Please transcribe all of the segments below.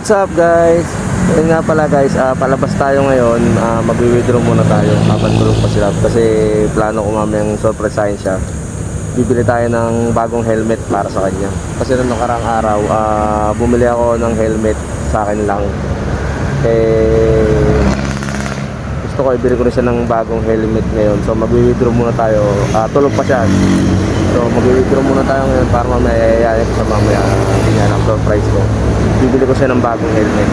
What's up guys? Ayun nga pala guys, ah, palabas tayo ngayon. Ah, Magwi-withdraw muna tayo. Papatulog pa sila kasi plano ko mamayang surpresahin siya. Bibili tayo ng bagong helmet para sa kanya. Kasi nung nakarang araw, ah, bumili ako ng helmet sa akin lang. Eh, gusto ko ibili ko rin siya ng bagong helmet ngayon. So magwi-withdraw muna tayo. Ah, tulog pa siya. So magwi-withdraw muna tayo ngayon para mamaya yayaya ko sa mamaya. Hindi nga lang surprise ko. Bibili ko siya ng bagong helmet.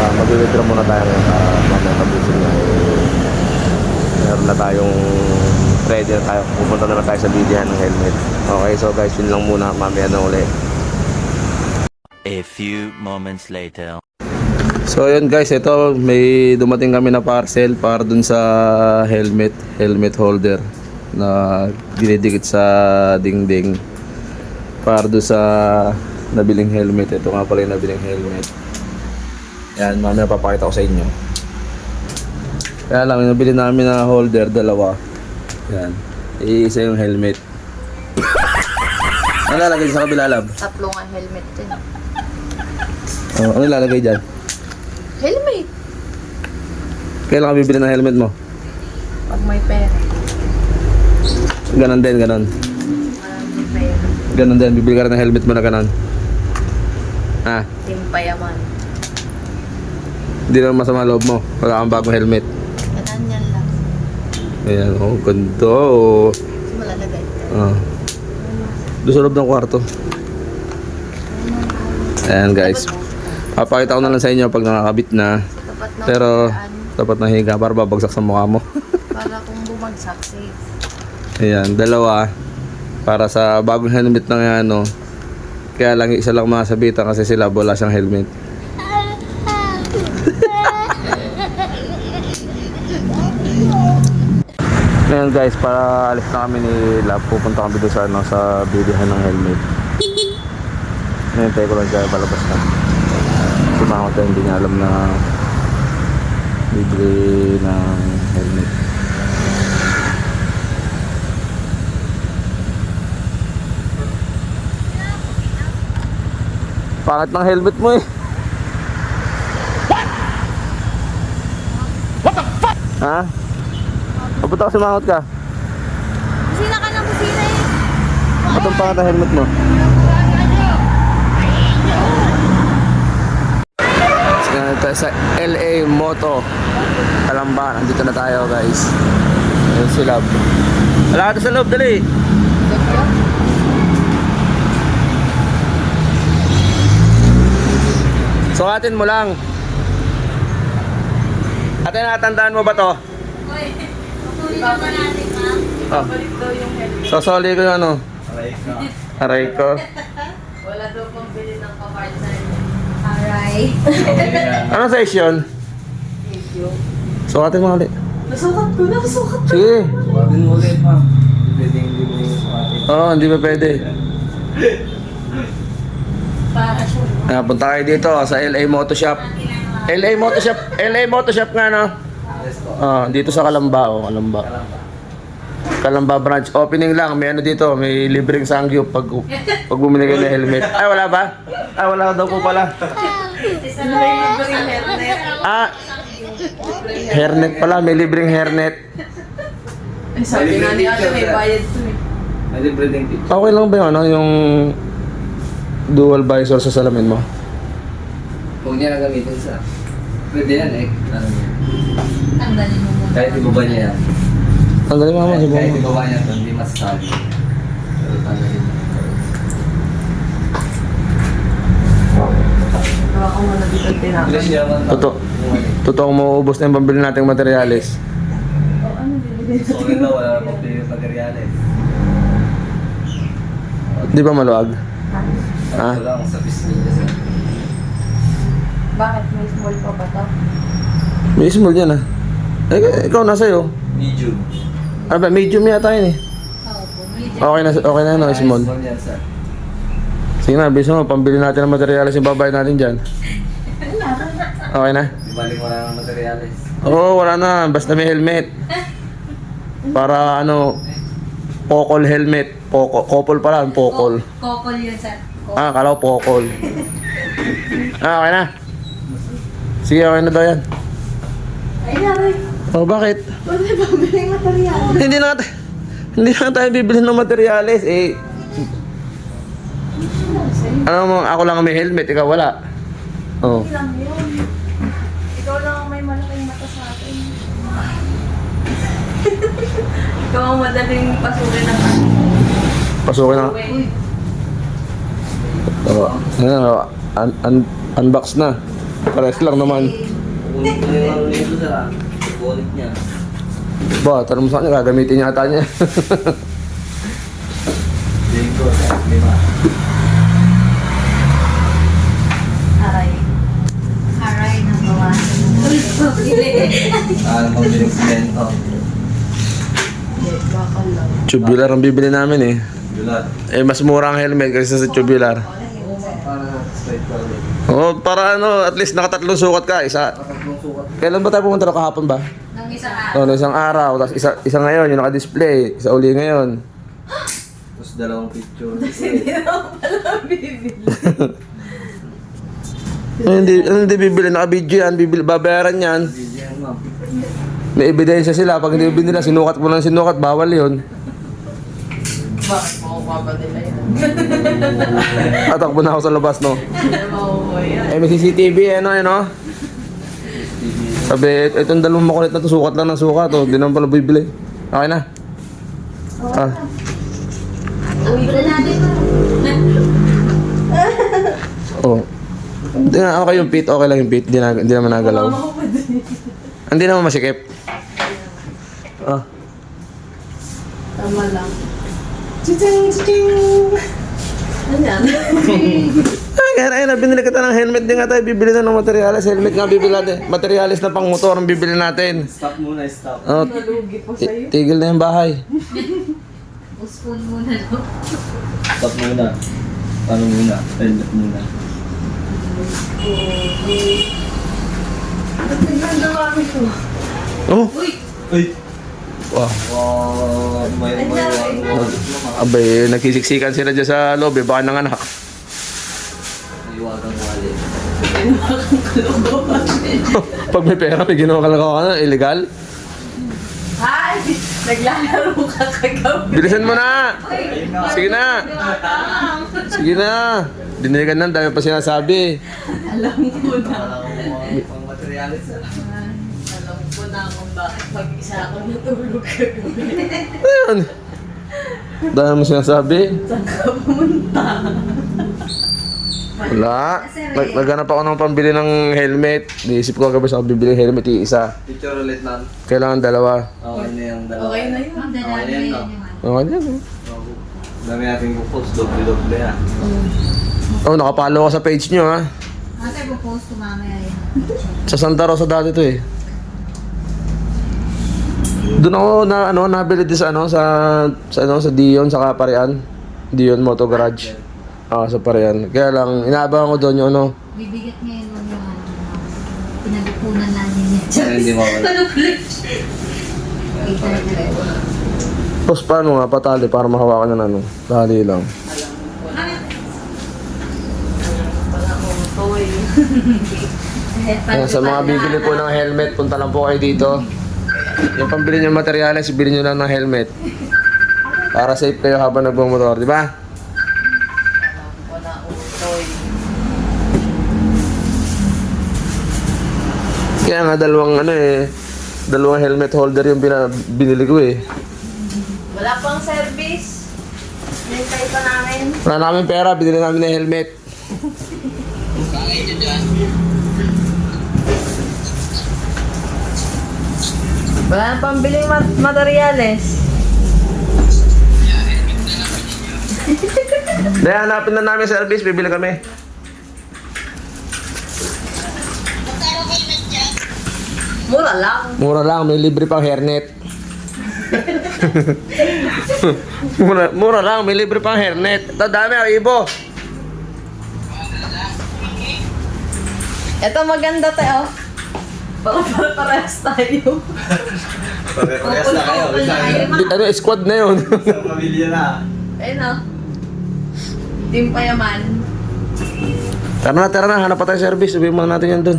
Ah, magwi-withdraw muna tayo ngayon para mamaya tapusin na. Meron na tayong ready na tayo. Pupunta na, na tayo sa bilihan ng helmet. Okay, so guys, yun lang muna. Mamaya na ulit. A few moments later. So yun guys, ito may dumating kami na parcel para dun sa helmet, helmet holder na dinidikit sa dingding para dun sa nabiling helmet. Ito nga pala yung nabiling helmet. Yan, mamaya papakita ko sa inyo. Kaya lang, yung nabili namin na holder, dalawa. Yan. Iisa yung helmet. ano lalagay sa kabila lab? Tatlo nga helmet din. Oh, ano lalagay dyan? Helmet! Kailan ka bibili ng helmet mo? Pag may pera. Ganon din, ganon. Pera. Ganon din, bibili ka rin ng helmet mo na ganon. Ah, Ting payaman. hindi naman masama loob mo. Wala kang bagong helmet. Ganun yan lang. Ayan, oh, ganda oh. Malalagay. Ah. Doon sa loob ng kwarto. Ayan guys. Papakita ko na lang sa inyo pag nakakabit na. Tapat na Pero, dapat nahiga para babagsak sa mukha mo. Para kung bumagsak, safe. Ayan, dalawa. Para sa bagong helmet ng ano. Kaya lang isa lang masabitan kasi sila wala siyang helmet. Ngayon guys, para alis na kami ni Lab, pupunta kami doon sa, ano, sa bilihan ng helmet. Ngayon tayo ko lang siya palabas na. Si mama hindi niya alam na bibili ng helmet. Pangit ng helmet mo eh. What the fuck? Ha? Papunta ka sumangot ka. Kusina ka ng kusina eh. Ba't ang pangit ng helmet mo? Tayo sa LA Moto Kalamba, nandito na tayo guys Ayun si Love Wala ka sa loob, dali Sukatin mo lang Ate, nakatandaan mo ba to? Oh. Sasali ko yung ano Aray ko Wala daw pang bili ng kapartner. Aray. Anong size yun? Sukatin mo ulit Nasukat ko na, nasukat. Sige Sukatin mo ulit, ma'am. Pwede hindi mo yung sukatin. Oo, hindi pa pwede. Ah, punta kayo dito sa LA Moto Shop. LA Moto Shop, LA Moto Shop nga no. Ah, dito sa Kalamba, oh, Kalamba. Kalamba branch. Opening lang, may ano dito, may libreng sangyup pag pag bumili kayo ng helmet. Ay, wala ba? Ay, wala daw po pala. Ah, hairnet pala, may libreng hairnet. Ay, sabi nga ni ate, may bayad to eh. May. Okay lang ba yung ano, yung dual visor sa salamin mo? Huwag niya na gamitin sa... Pwede yan eh. Ano niya. Tanggalin mo muna. Kahit ibaba niya yan. Tanggalin mo naman, Kahit, subukan kahit mo. ibaba niya ito, hindi masasabi. Pero tanggalin mo. Gawa ko muna dito tinapos. Bilis niya naman. Totoo. Totoong mauubos na yung pambili nating materyales. Oh, ano bibili? So, yun daw, wala na pang pili materials. Di ba maluwag? Ah. Ito lang, sa niya sir. Bakit may small pa ba to? May small yan ah. Eh, ikaw nasa iyo. Medium. Ano ba, medium yata yun eh. Oo po, medium. Okay na, okay na no, small. Small yan, sir. Sige na, bilis mo, pambili natin ng materyales yung babayad natin dyan. Okay na? Di balik wala ng materials. Oo, wala na, basta may helmet. Para ano, pokol helmet. Poko, kopol pala, pokol. Kokol yun, sir. Ah, kala ko pokol. Ah, okay na. Sige, okay na daw yan. Ay, naray. Oh, bakit? Wala ba biling material? hindi na nga- hindi na tayo bibili ng materyales eh. Ano mo, ako lang ang may helmet, ikaw wala. Oh. lang yun. Ikaw lang ang may malaking mata sa akin. Ikaw ang madaling pasukin ng akin. Pasukin na. Uy, Oh, ayan, oh, un- un- unbox na. Pares lang naman. Ano nito niya. Ba, tanong mo sa kanya, gagamitin niya. Sa lima. aray. Aray na bawasan mo. Ah, ang pambiling semento. Bakal lang. tubular ang bibili namin eh. Gulat. Eh, mas mura ang helmet kaysa sa tubular. Para straight wallet. Oh, para ano, at least nakatatlong sukat ka. Isa. Kailan ba tayo pumunta na kahapon ba? Nang isang araw. Oh, isang araw. Tapos isa, isa ngayon, yung naka-display. Isa uli ngayon. Tapos dalawang picture. Eh, hindi, hindi bibili. Naka-video yan. Bibili, babayaran yan. May ebidensya sila. Pag hindi binila, sinukat mo lang sinukat. Bawal yun. Bakit makukuha ba nila? Tatakbo na ako sa labas, no? Makukuha yan. Eh, may CCTV, ano, ano? Sabi, itong dalawang makulit na to, sukat lang ng sukat, oh. Hindi naman pala bibili. Okay na. Ah. Wala natin to. Oh. Hindi okay yung pit, okay lang yung pit. Hindi, na, hindi naman nagalaw. Hindi naman masikip. Ah. Tama lang. Chiching! Chiching! Ay, kaya ayun, binili kita ng helmet. Di nga tayo bibili na ng materialis. Helmet nga bibili natin. Materialis na pang motor ang bibili natin. Stop muna, stop. Oh, Nalugi po ti- sa'yo. tigil na yung bahay. Uspon muna no. Stop muna. Paano muna? Helmet muna. Ba't tignan dumami ko? Oh, Uy! wow. Wow! Abay, nagkisiksikan sila dyan sa loob eh. Baka nanganak. May wagang wallet. Pag may pera, may ginawa ka lang ako na, illegal. Ay! Naglalaro ka kagabi. Bilisan mo na! Sige na! Sige na! Diniligan na, dami pa sinasabi. Alam ko na. Pang materialis bakit mag-isa ako natulog kagabi. Ayun. Dami mo sinasabi. Saan ka pumunta? Wala. Nag naghanap ako ng pambili ng helmet. Naisip ko kagabi sa bibili ng helmet yung isa. Picture ulit lang. Kailangan dalawa. Okay na yung dalawa. Okay na yun. Okay, yan, yun. Okay na. yun. Dami nating bupost, doble-doble ah. Oh, nakapalo ka sa page nyo ha. Ate, post ko mamaya yun. Sa Santa Rosa dati to eh. Doon ako na ano nabili din sa ano sa sa ano sa Dion sa Kaparian. Dion Moto Garage. Ah, sa Parian. Kaya lang inaabangan ko doon yung ano. Bibigat ngayon mo yung ano. Pinagpunan namin niya. Hindi. Kita na talaga. Tapos paano nga patali para mahawakan ng ano. Tali lang. Kaya sa mga bibili po ng helmet, punta lang po kayo dito. Yung pambili ng materyales, bili nyo lang ng helmet. Para safe kayo habang nagmumotor, di ba? Kaya nga dalawang ano eh, dalawang helmet holder yung bina, binili ko eh. Wala pang service. Nintay pa namin. Wala na kami pera, binili namin ng helmet. Wala nang pambiling mat- materyales. Dahil hanapin na namin service, bibili kami. Mura lang. Mura lang, may libre pang hairnet. mura, mura lang, may libre pang hairnet. Ito dami, ibo. Ito maganda tayo. Baka para parehas tayo. Pare-parehas na kayo. Ano, squad na yun. Isang pamilya na. Ayun o. Team Payaman. Tara na, tara na. Hanap pa tayo service. Sabihin muna natin yan dun.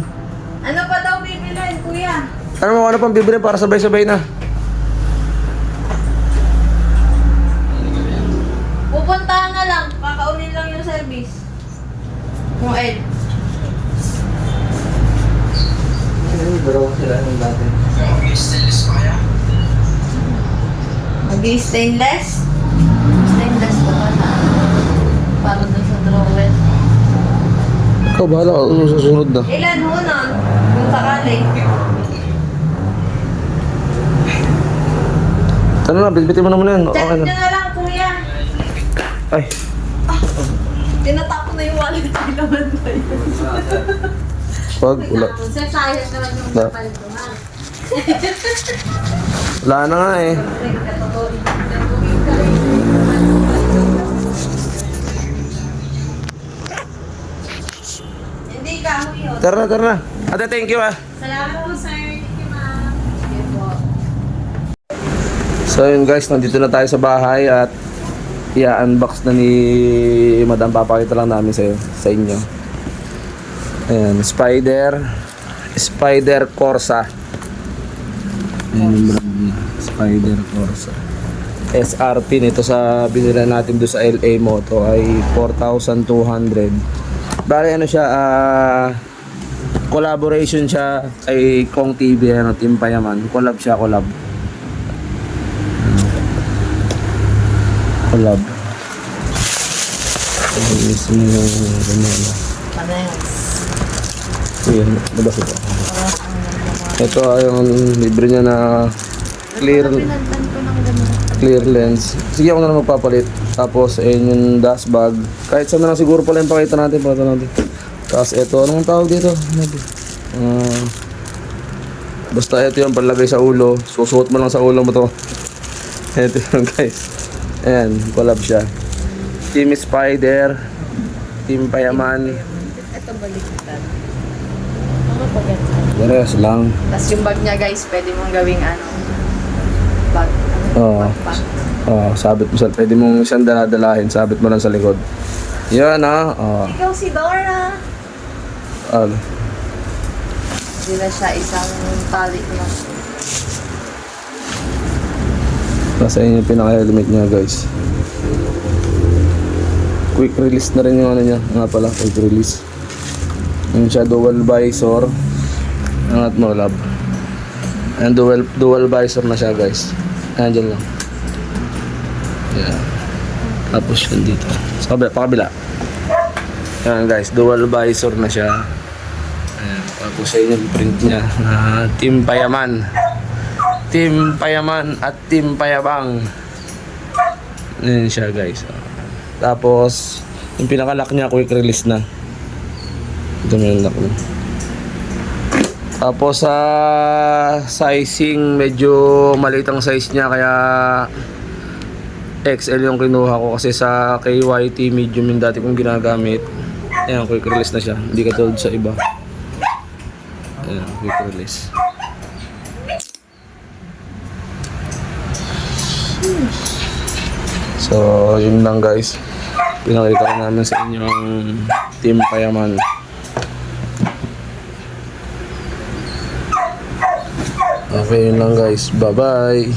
Ano pa daw bibilin, kuya? Ano mo, ano pang bibili para sabay-sabay na? Pupuntahan na lang. Kakaunin lang yung service. Yung Ed. Ayun, dalawa sila nung dati. Mag-stainless? Stainless ba ba na? Para dun sa drawer. Ikaw, bahala ka. Susunod na. Ilan ho nun? Kung sakali. Ano na, bitbitin mo na muna yan. Okay nyo na. na lang, kuya. Ay, Tinatapon na yung wallet ko naman tayo. wag. Wala. Sir, sayang naman yung Na. Wala na nga eh. Hindi ka mo yun. Tara na, tara na. Ate, thank you ah. Salamat po, sir. Thank you, ma'am. Sige po. So yun guys, nandito na tayo sa bahay at i-unbox na ni Madam. Papakita lang namin sa, sa inyo. Ayan, Spider. Spider Corsa. Ayan brand niya. Spider Corsa. SRP nito sa binila natin doon sa LA Moto ay 4,200. Bale ano siya, ah collaboration siya kay Kong TV, ano, Team Payaman. Collab siya, collab. collab. Ang mismo yung ganyan. Ayan, labas ito. Ito ay yung libre niya na clear clear lens. Sige ako na lang magpapalit. Tapos ayun yung dust bag. Kahit saan na lang siguro pala yung pakita natin. Pakita natin. Tapos ito, anong tawag dito? Ah, basta ito yung palagay sa ulo. Susuot mo lang sa ulo mo to. Ito yung guys. Ayan, collab siya. Team Spider. Team Payaman. Ito baliktad. Parehas lang. Tapos yung bag niya guys, pwede mong gawing ano, bag. Oo. Oh, sabit mo sa, pwede mong isang daladalahin, sabit mo lang sa likod. Yan ah. Oh, Ikaw si Dora. ano. Hindi na siya isang tali lang. Nasa inyo yung pinaka-helmet niya guys. Quick release na rin yung ano niya. Nga pala, quick release. Yung siya dual visor. Angat mo, lab. Ayan, dual, dual visor na siya guys. Ayan, dyan lang. Yan. Tapos yun dito. Sa kabila, pakabila. Ayan guys, dual visor na siya. Ayan, tapos inyo yung print niya na Team Payaman. Team Payaman at Team Payabang. Ayan siya guys. Tapos, yung pinakalock niya, quick release na. Ito may lock na. Tapos sa sizing, medyo maliit ang size niya kaya XL yung kinuha ko kasi sa KYT medium yung dati kong ginagamit. Ayan, quick release na siya. Hindi katulad sa iba. Ayan, quick release. So, yun lang guys. Pinakita ko namin sa inyo ang Team Payaman. Okay, yun lang guys. Bye-bye.